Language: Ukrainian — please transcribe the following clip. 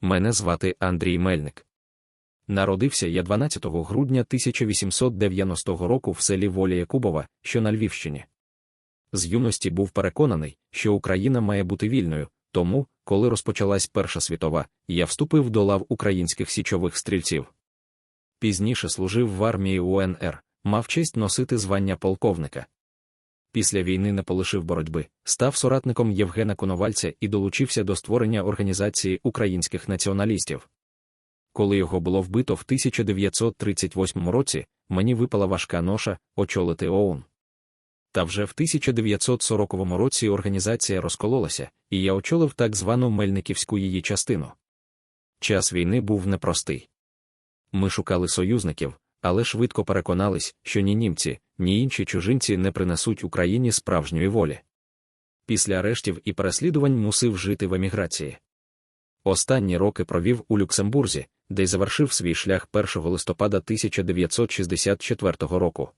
Мене звати Андрій Мельник. Народився я 12 грудня 1890 року в селі Воля Якубова, що на Львівщині. З юності був переконаний, що Україна має бути вільною, тому, коли розпочалась Перша світова, я вступив до лав українських січових стрільців. Пізніше служив в армії УНР, мав честь носити звання полковника. Після війни не полишив боротьби, став соратником Євгена Коновальця і долучився до створення організації українських націоналістів. Коли його було вбито в 1938 році, мені випала важка ноша очолити ОУН. Та вже в 1940 році організація розкололася, і я очолив так звану Мельниківську її частину. Час війни був непростий. Ми шукали союзників, але швидко переконались, що ні німці, ні інші чужинці не принесуть Україні справжньої волі. Після арештів і переслідувань мусив жити в еміграції. Останні роки провів у Люксембурзі, де й завершив свій шлях 1 листопада 1964 року.